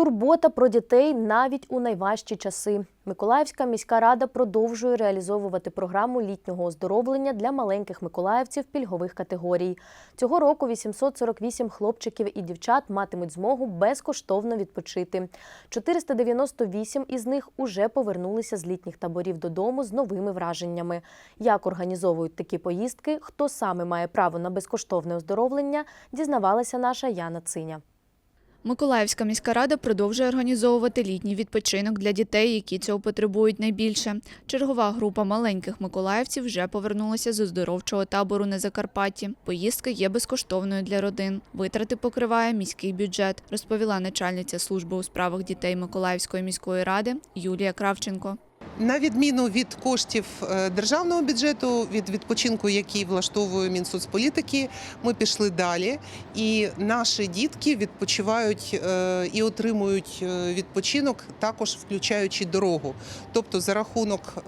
Турбота про дітей навіть у найважчі часи. Миколаївська міська рада продовжує реалізовувати програму літнього оздоровлення для маленьких миколаївців пільгових категорій. Цього року 848 хлопчиків і дівчат матимуть змогу безкоштовно відпочити. 498 із них уже повернулися з літніх таборів додому з новими враженнями. Як організовують такі поїздки, хто саме має право на безкоштовне оздоровлення, дізнавалася наша Яна Циня. Миколаївська міська рада продовжує організовувати літній відпочинок для дітей, які цього потребують найбільше. Чергова група маленьких миколаївців вже повернулася з оздоровчого табору на Закарпатті. Поїздка є безкоштовною для родин. Витрати покриває міський бюджет, розповіла начальниця служби у справах дітей Миколаївської міської ради Юлія Кравченко. На відміну від коштів е, державного бюджету, від відпочинку, який влаштовує Мінсоцполітики, ми пішли далі. І наші дітки відпочивають е, і отримують е, відпочинок, також включаючи дорогу. Тобто, за рахунок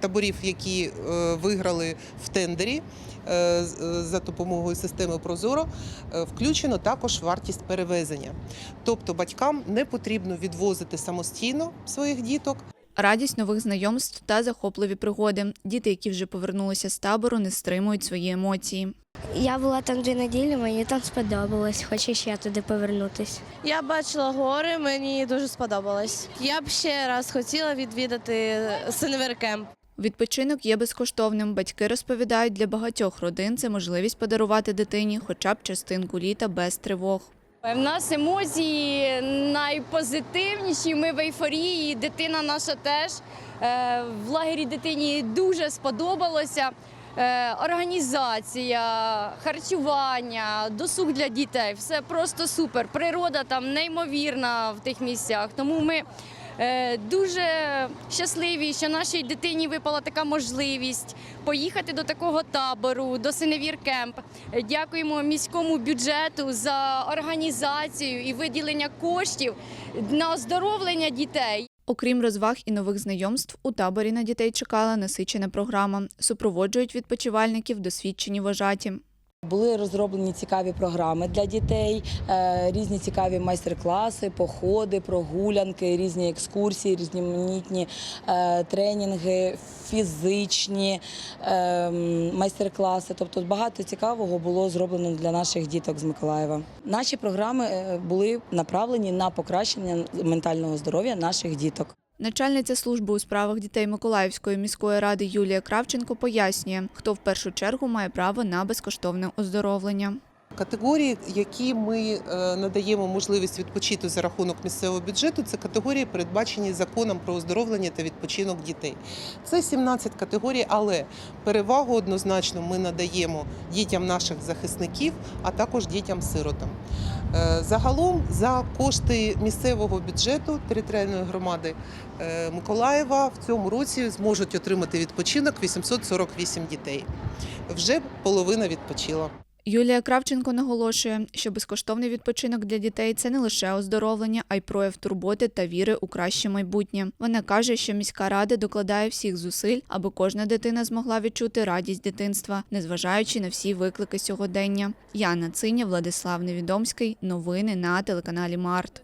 таборів, які виграли в тендері. За допомогою системи Прозоро включено також вартість перевезення. Тобто батькам не потрібно відвозити самостійно своїх діток, Радість нових знайомств та захопливі пригоди. Діти, які вже повернулися з табору, не стримують свої емоції. Я була там дві неділі, мені там сподобалось. Хочу ще туди повернутися. Я бачила гори, мені дуже сподобалось. Я б ще раз хотіла відвідати Синеверкемп. Відпочинок є безкоштовним. Батьки розповідають, для багатьох родин це можливість подарувати дитині хоча б частинку літа без тривог. В нас емоції найпозитивніші. Ми в ейфорії. Дитина наша теж Е, в лагері дитині дуже сподобалося. Е, Організація, харчування, досуг для дітей все просто супер. Природа там неймовірна в тих місцях. Тому ми е, дуже щасливі, що нашій дитині випала така можливість поїхати до такого табору, до Синевір Кемп. Е, Дякуємо міському бюджету за організацію і виділення коштів на оздоровлення дітей. Окрім розваг і нових знайомств, у таборі на дітей чекала насичена програма. Супроводжують відпочивальників досвідчені вожаті. Були розроблені цікаві програми для дітей, е, різні цікаві майстер-класи, походи, прогулянки, різні екскурсії, різноманітні е, тренінги, фізичні е, майстер-класи. Тобто багато цікавого було зроблено для наших діток з Миколаєва. Наші програми були направлені на покращення ментального здоров'я наших діток. Начальниця служби у справах дітей Миколаївської міської ради Юлія Кравченко пояснює, хто в першу чергу має право на безкоштовне оздоровлення. Категорії, які ми е, надаємо можливість відпочити за рахунок місцевого бюджету, це категорії, передбачені законом про оздоровлення та відпочинок дітей. Це 17 категорій, але перевагу однозначно ми надаємо дітям наших захисників, а також дітям-сиротам. Е, Загалом за кошти місцевого бюджету територіальної громади е, Миколаєва в цьому році зможуть отримати відпочинок 848 дітей. Вже половина відпочила. Юлія Кравченко наголошує, що безкоштовний відпочинок для дітей це не лише оздоровлення, а й прояв турботи та віри у краще майбутнє. Вона каже, що міська рада докладає всіх зусиль, аби кожна дитина змогла відчути радість дитинства, незважаючи на всі виклики сьогодення. Яна Циня, Владислав Невідомський. Новини на телеканалі Март.